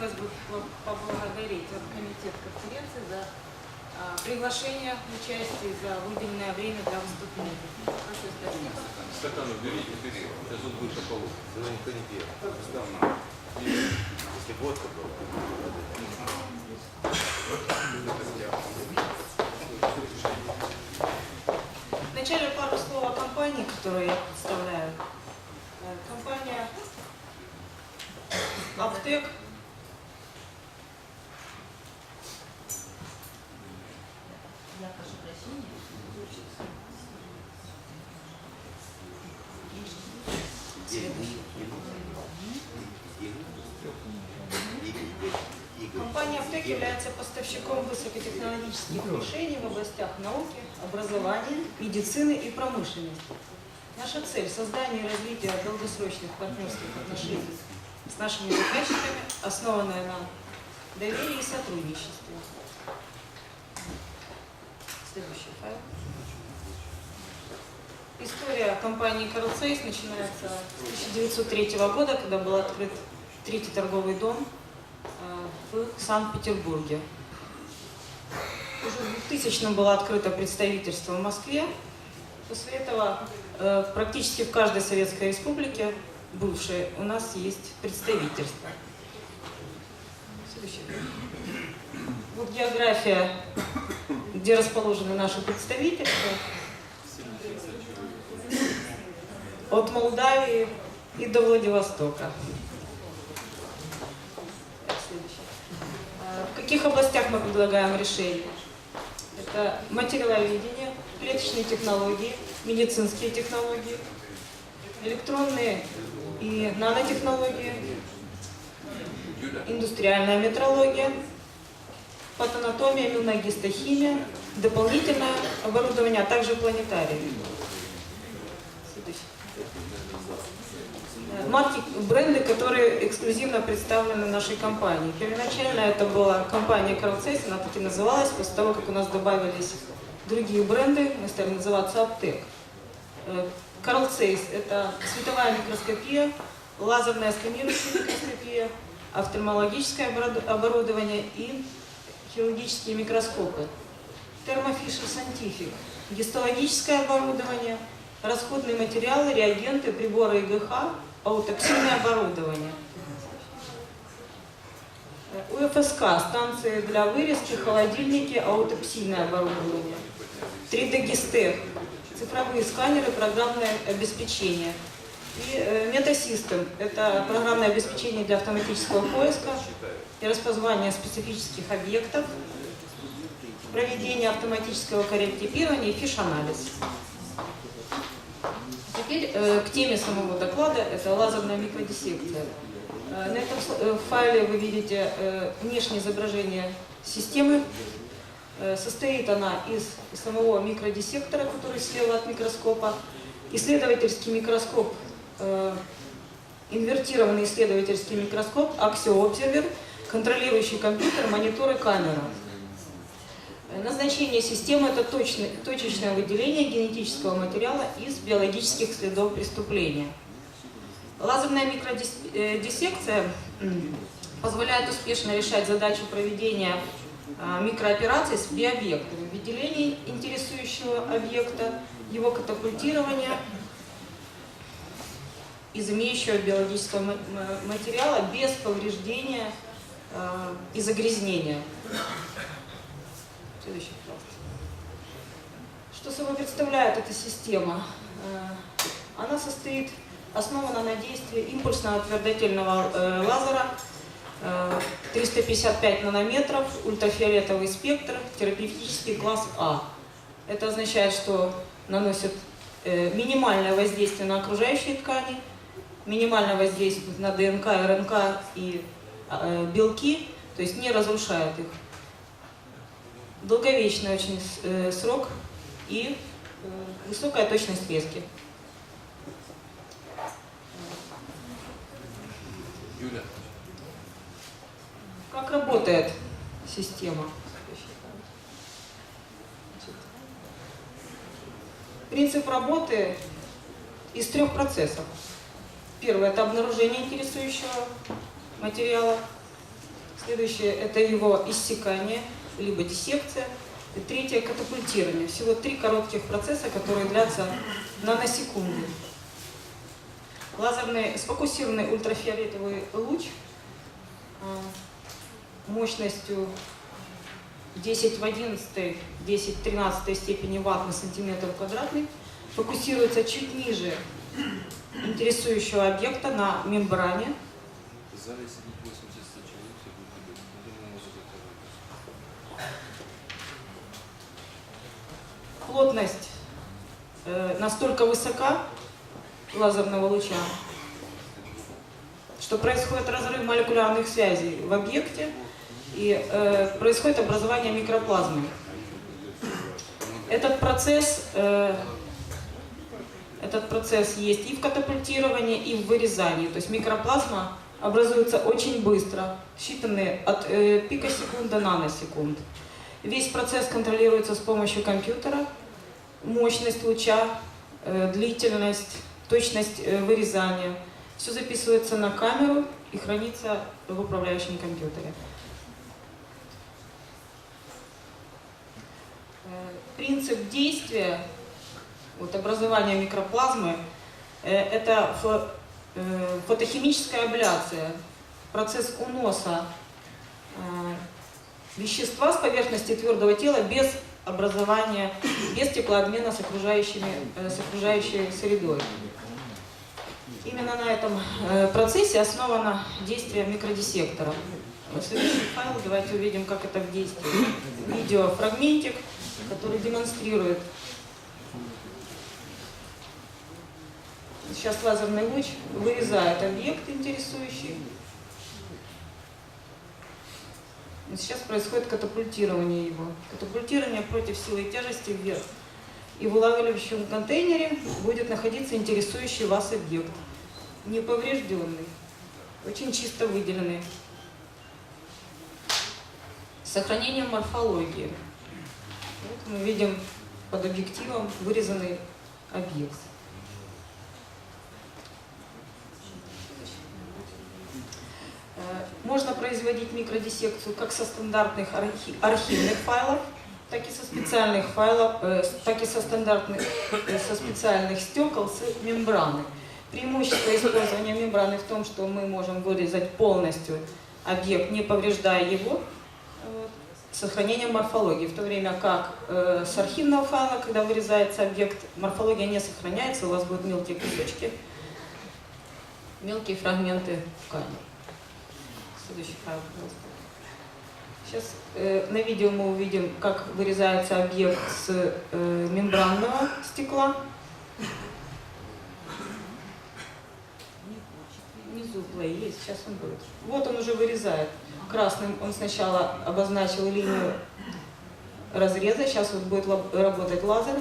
хотелось бы по- поблагодарить комитет конференции за а, приглашение участия, за выделенное время для выступления. Прошу спасибо. Стакан уберите, сейчас он выше полу. Ну, никто не пьет. Давно. Если водка была. Вначале пару слов о компании, которую я представляю. Э, Компания Аптек. Я прошу прощения. Компания Аптек является поставщиком высокотехнологических решений в областях науки, образования, медицины и промышленности. Наша цель – создание и развитие долгосрочных партнерских отношений с нашими заказчиками, основанная на доверии и сотрудничестве. Следующий файл. История компании Carl Zeiss начинается с 1903 года, когда был открыт третий торговый дом э, в Санкт-Петербурге. Уже в 2000 было открыто представительство в Москве. После этого э, практически в каждой советской республике, бывшей, у нас есть представительство. Следующий. Вот география, где расположены наши представительства. От Молдавии и до Владивостока. Так. А, В каких областях мы предлагаем решения? Это материаловедение, клеточные технологии, медицинские технологии, электронные и нанотехнологии, индустриальная метрология, патанатомия, иммуногистохимия, дополнительное оборудование, а также планетарии. Следующий. Э, Марки, бренды, которые эксклюзивно представлены нашей компанией. Первоначально это была компания Zeiss, она так и называлась. После того, как у нас добавились другие бренды, мы стали называться Аптек. Э, Carl Zeiss – это световая микроскопия, лазерная сканирующая микроскопия, офтальмологическое оборудо- оборудование и хирургические микроскопы. Fisher Scientific – гистологическое оборудование, расходные материалы, реагенты, приборы ИГХ, аутоксинное оборудование. УФСК – станции для вырезки, холодильники, аутопсийное оборудование. 3D Гистех – цифровые сканеры, программное обеспечение. И э, Metasystem – это программное обеспечение для автоматического поиска и распознавания специфических объектов, проведение автоматического корректирования и фиш-анализ. Теперь э, к теме самого доклада, это лазерная микродиссекция. Э, на этом э, файле вы видите э, внешнее изображение системы. Э, состоит она из самого микродиссектора, который слева от микроскопа, исследовательский микроскоп, э, инвертированный исследовательский микроскоп, аксиообсервер, контролирующий компьютер, монитор и камера. Э, Назначение системы – это точное, точечное выделение генетического материала из биологических следов преступления. Лазерная микродиссекция м, позволяет успешно решать задачу проведения а, микроопераций с биобъектами, выделение интересующего объекта, его катапультирование из имеющего биологического ма- ма- материала без повреждения а, и загрязнения. Следующий, пожалуйста. Что собой представляет эта система? Э, Она состоит, основана на действии импульсного твердотельного э, лазера э, 355 нанометров, ультрафиолетовый спектр, терапевтический класс А. Это означает, что наносит э, минимальное воздействие на окружающие ткани, минимальное воздействие на ДНК, РНК и э, белки, то есть не разрушает их долговечный очень э, срок и э, высокая точность резки. Юля, Как работает система? Принцип работы из трех процессов. Первый – это обнаружение интересующего материала. Следующее – это его иссякание, либо диссекция. И третье – катапультирование. Всего три коротких процесса, которые длятся наносекунды. Лазерный сфокусированный ультрафиолетовый луч а, мощностью 10 в 11, 10 в 13 степени ватт на сантиметр квадратный фокусируется чуть ниже интересующего объекта на мембране. В зале сидит 80 человек, все будет любить. Я думаю, может это Плотность э, настолько высока лазерного луча, что происходит разрыв молекулярных связей в объекте и э, происходит образование микроплазмы. Этот процесс, э, этот процесс есть и в катапультировании, и в вырезании. То есть микроплазма образуется очень быстро, считанные от э, пикосекунд до наносекунд. Весь процесс контролируется с помощью компьютера. Мощность луча, э, длительность, точность э, вырезания. Все записывается на камеру и хранится в управляющем компьютере. Э, Принцип действия вот, образования микроплазмы это фо- фотохимическая абляция, процесс уноса вещества с поверхности твердого тела без образования, без теплообмена с, окружающими, э, с окружающей средой. Именно на этом э, процессе основано действие микродиссектора. Следующий файл, давайте увидим, как это в действии. Видеофрагментик, который демонстрирует. Сейчас лазерный луч вырезает объект интересующий. И сейчас происходит катапультирование его. Катапультирование против силы тяжести вверх. И в улавливающем контейнере будет находиться интересующий вас объект. Неповрежденный, очень чисто выделенный. С сохранением морфологии. Вот мы видим под объективом вырезанный объект. Э, Можно производить микродиссекцию как со стандартных архи- архивных файлов, так и со специальных файлов, э, так и со стандартных, э, со специальных стекол с мембраны. Преимущество использования мембраны в том, что мы можем вырезать полностью объект, не повреждая его, э, с сохранением морфологии, в то время как э, с архивного файла, когда вырезается объект, морфология не сохраняется, у вас будут мелкие кусочки, мелкие фрагменты ткани. Следующий файл, пожалуйста. Сейчас э, на видео мы увидим, как вырезается объект с э, мембранного стекла. Внизу плей есть, сейчас он будет. Вот он уже вырезает. Красным он сначала обозначил линию разреза, сейчас вот будет работать лазер.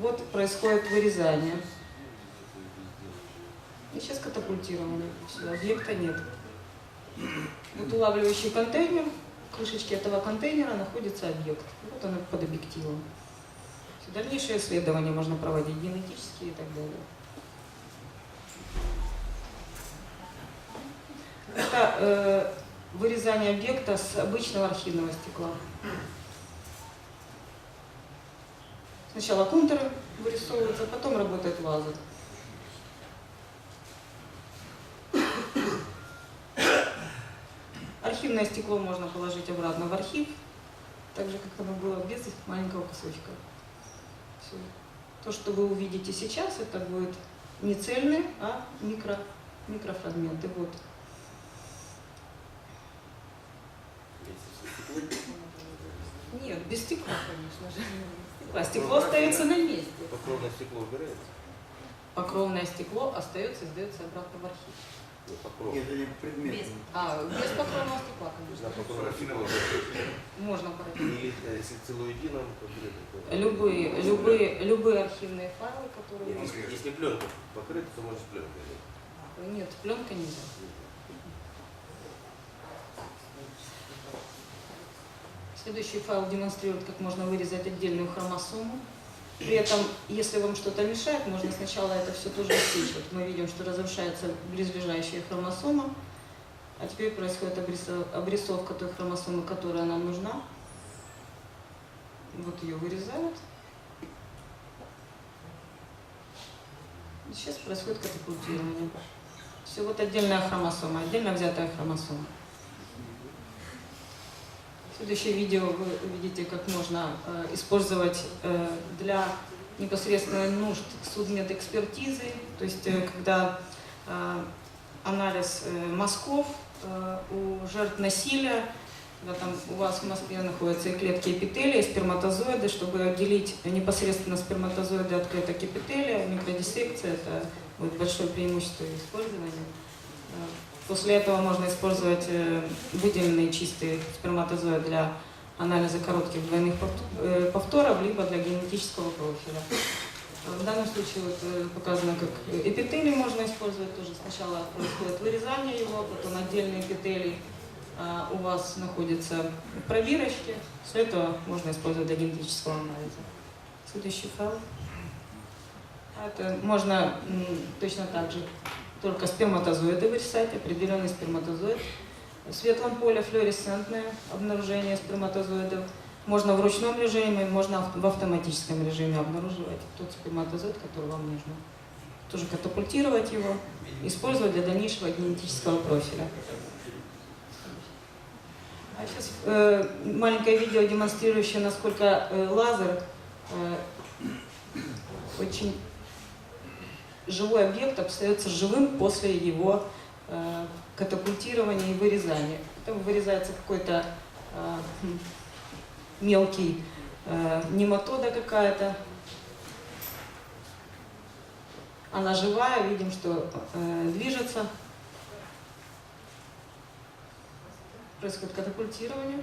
Вот происходит вырезание. И сейчас катапультировано. Все, объекта нет. Вот улавливающий контейнер, в крышечке этого контейнера находится объект. Вот он под объективом. Всё, Дальнейшие исследования можно проводить, генетические и так далее. Это э, вырезание объекта с обычного архивного стекла. Сначала контуры вырисовываются, потом работает лазер. Архивное стекло можно положить обратно в архив, так же, как оно было без маленького кусочка. Всё. То, что вы увидите сейчас, это будет не цельные, а микро, микрофрагменты. Вот. Нет, без стекла, конечно же. Стекла. Стекло остается на месте. Покровное стекло убирается? Покровное стекло остается и сдается обратно в архив. Ну, покров. Нет, это предмет. Без. А, без покровного стекла, конечно. На покровное стекло. Можно поразить. Или э, если то... Любые, любые, любые архивные файлы, которые... Нет, Если, если пленка покрыта, то можно с пленкой. да? Нет, пленка нельзя. Следующий файл демонстрирует, как можно вырезать отдельную хромосому. При этом, если вам что-то мешает, можно сначала это все тоже отсечь. Вот мы видим, что разрушается близлежащая хромосома, а теперь происходит обрисо- обрисовка той хромосомы, которая нам нужна. Вот ее вырезают. И сейчас происходит катапультирование. Все, вот отдельная хромосома, отдельно взятая хромосома. Следующее видео вы увидите, как можно э, использовать э, для непосредственно нужд судмедэкспертизы, то есть э, когда анализ мазков у жертв насилия, когда там у вас в Москве находятся и клетки эпителия, и сперматозоиды, чтобы отделить непосредственно сперматозоиды от клеток эпителия, микродиссекция – это будет большое преимущество использования. После этого можно использовать э, выделенные чистые сперматозоиды для анализа коротких двойных э, повторов, либо для генетического профиля. Э, В данном случае вот э, показано, как эпителий можно использовать тоже. Сначала происходит вырезание его, потом отдельный эпителий а, у вас находится в пробирочке. После этого можно использовать для генетического анализа. Следующий файл. А Это можно точно так же только сперматозоиды вырезать, определенный сперматозоид. В светлом поле флуоресцентное обнаружение сперматозоидов. Можно в ручном режиме, можно в автоматическом режиме обнаруживать тот сперматозоид, который вам нужно. Тоже катапультировать его, использовать для дальнейшего генетического профиля. А сейчас э, маленькое видео, демонстрирующее, насколько э, лазер э, очень живой объект остается живым после его э, катапультирования и вырезания. Там вырезается какой-то э, м, мелкий э, нематода какая-то. Она живая, видим, что э, движется. Происходит катапультирование.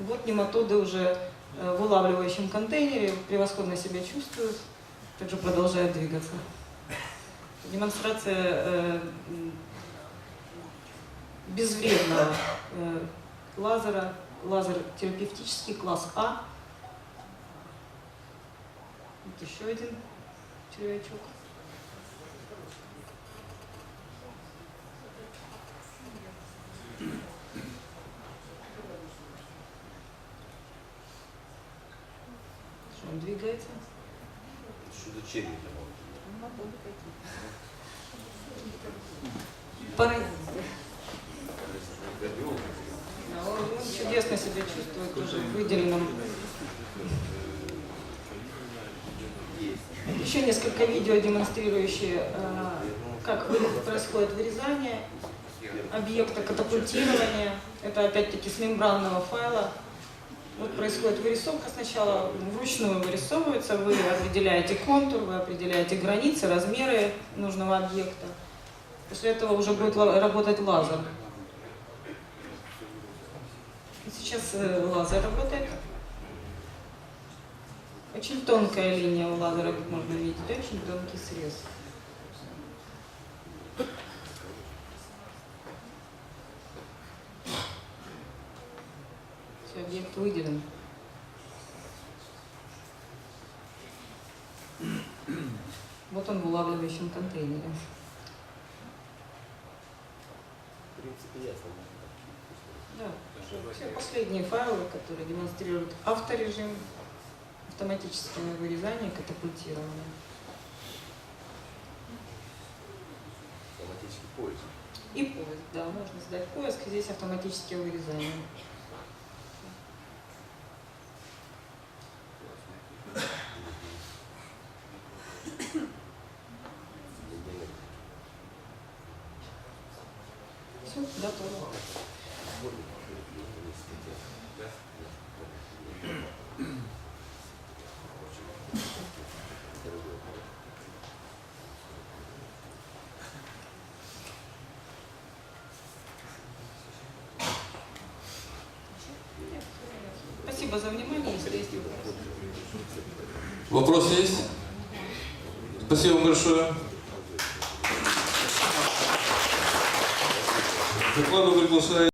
Вот нематоды уже э, в улавливающем контейнере превосходно себя чувствуют, также продолжают двигаться. Демонстрация э, безвредного э, лазера, лазер терапевтический класс А. Вот еще один червячок. Что он двигается? Чудо черви. Поры. Да, он, чудесно себя чувствует тоже в выделенном. Еще несколько видео, демонстрирующие, э, как происходит вырезание объекта, катапультирование. Это опять-таки с мембранного файла. Вот происходит вырисовка сначала, вручную вырисовывается, вы определяете контур, вы определяете границы, размеры нужного объекта. После этого уже будет работать лазер. И Сейчас э, лазер работает. Очень тонкая линия у лазера, как можно видеть, очень тонкий срез. Все, объект выделен. Вот улавливающем контейнере. В принципе, ясно. Да, все последние файлы, которые демонстрируют авторежим, автоматическое вырезание, катапультирование. Автоматический поиск. И поиск, да, можно сдать поиск, здесь автоматическое вырезание. Все, готово. Спасибо за внимание. Вопрос есть? Спасибо большое. Докладу приглашаю